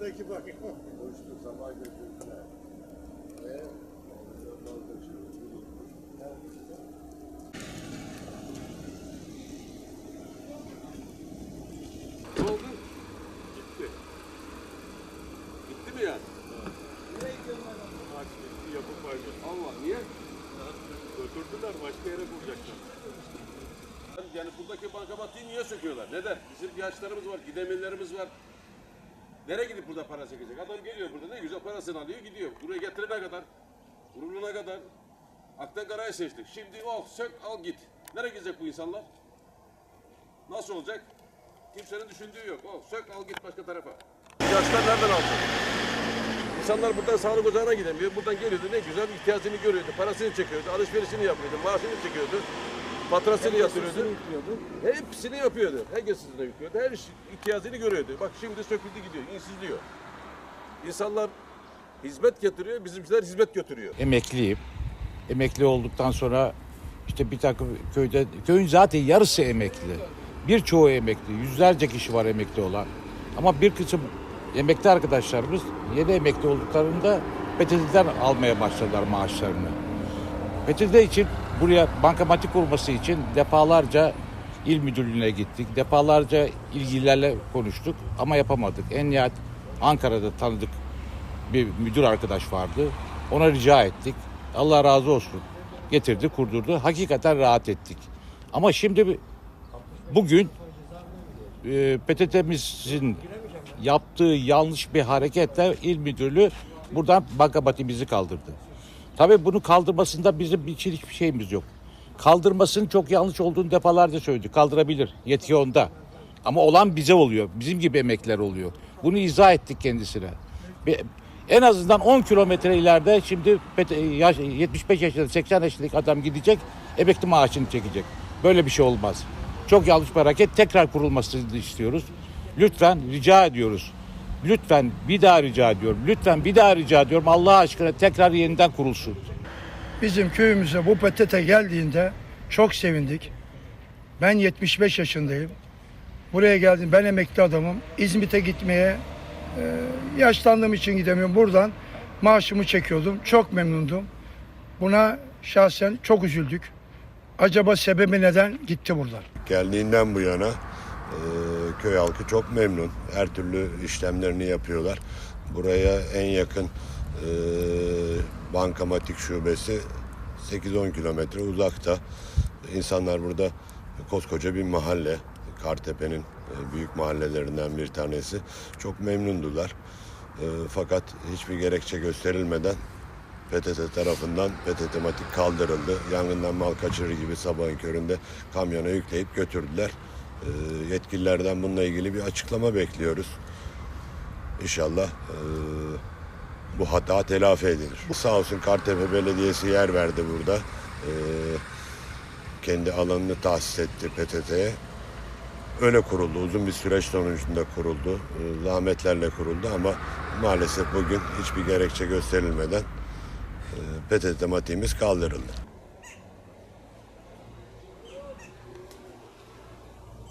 buradaki bak. Koştu sabah götürdüler. Ve. Ne oldu? Gitti. Gitti mi yani? Maç bitti, yapım başladı. Allah niye? Götürdüler, başka yere kuracaklar. Yani buradaki bankamatiği niye söküyorlar? Neden? Bizim yaşlarımız var, gidemirlerimiz var. Nereye gidip burada para çekecek? Adam geliyor burada ne güzel parasını alıyor gidiyor. Buraya getirene kadar, gururuna kadar aktan karayı seçtik. Şimdi al sök al git. Nereye gidecek bu insanlar? Nasıl olacak? Kimsenin düşündüğü yok. Al sök al git başka tarafa. Yaşlar nereden alacak? İnsanlar buradan sağlık ocağına gidemiyor. Buradan geliyordu ne güzel ihtiyacını görüyordu. Parasını çekiyordu. Alışverişini yapıyordu. Maaşını çekiyordu. Faturasını yatırıyordu. Hepsini yapıyordu. Herkesini yüklüyordu. Her iş- ihtiyacını görüyordu. Bak şimdi söküldü gidiyor. insizliyor. İnsanlar hizmet getiriyor. Bizimkiler hizmet götürüyor. emekliyim. Emekli olduktan sonra işte bir takım köyde köyün zaten yarısı emekli. Birçoğu emekli. Yüzlerce kişi var emekli olan. Ama bir kısım emekli arkadaşlarımız yeni emekli olduklarında PTT'den almaya başladılar maaşlarını. PTT için buraya bankamatik kurması için defalarca il müdürlüğüne gittik. Defalarca ilgililerle konuştuk ama yapamadık. En nihayet Ankara'da tanıdık bir müdür arkadaş vardı. Ona rica ettik. Allah razı olsun. Getirdi, kurdurdu. Hakikaten rahat ettik. Ama şimdi bugün e, PTT'mizin yaptığı yanlış bir hareketle il müdürlüğü buradan bankamatimizi kaldırdı. Tabii bunu kaldırmasında bizim için hiçbir şeyimiz yok. Kaldırmasının çok yanlış olduğunu defalarca söyledik. Kaldırabilir. Yetki onda. Ama olan bize oluyor. Bizim gibi emekler oluyor. Bunu izah ettik kendisine. En azından 10 kilometre ileride şimdi pet- yaş- 75 yaşında 80 yaşındaki adam gidecek emekli maaşını çekecek. Böyle bir şey olmaz. Çok yanlış bir hareket. Tekrar kurulmasını istiyoruz. Lütfen rica ediyoruz. Lütfen bir daha rica ediyorum. Lütfen bir daha rica ediyorum. Allah aşkına tekrar yeniden kurulsun. Bizim köyümüze bu PTT geldiğinde çok sevindik. Ben 75 yaşındayım. Buraya geldim. Ben emekli adamım. İzmit'e gitmeye e, yaşlandığım için gidemiyorum. Buradan maaşımı çekiyordum. Çok memnundum. Buna şahsen çok üzüldük. Acaba sebebi neden gitti buradan? Geldiğinden bu yana köy halkı çok memnun. Her türlü işlemlerini yapıyorlar. Buraya en yakın e, bankamatik şubesi 8-10 kilometre uzakta. İnsanlar burada koskoca bir mahalle. Kartepe'nin e, büyük mahallelerinden bir tanesi. Çok memnundular. E, fakat hiçbir gerekçe gösterilmeden PTT tarafından PTT matik kaldırıldı. Yangından mal kaçırır gibi sabahın köründe kamyona yükleyip götürdüler. Ee, yetkililerden bununla ilgili bir açıklama bekliyoruz. İnşallah ee, bu hata telafi edilir. Sağ olsun Kartepe Belediyesi yer verdi burada. Ee, kendi alanını tahsis etti PTT'ye. Öyle kuruldu. Uzun bir süreç sonucunda kuruldu. Zahmetlerle kuruldu ama maalesef bugün hiçbir gerekçe gösterilmeden PTT matiğimiz kaldırıldı.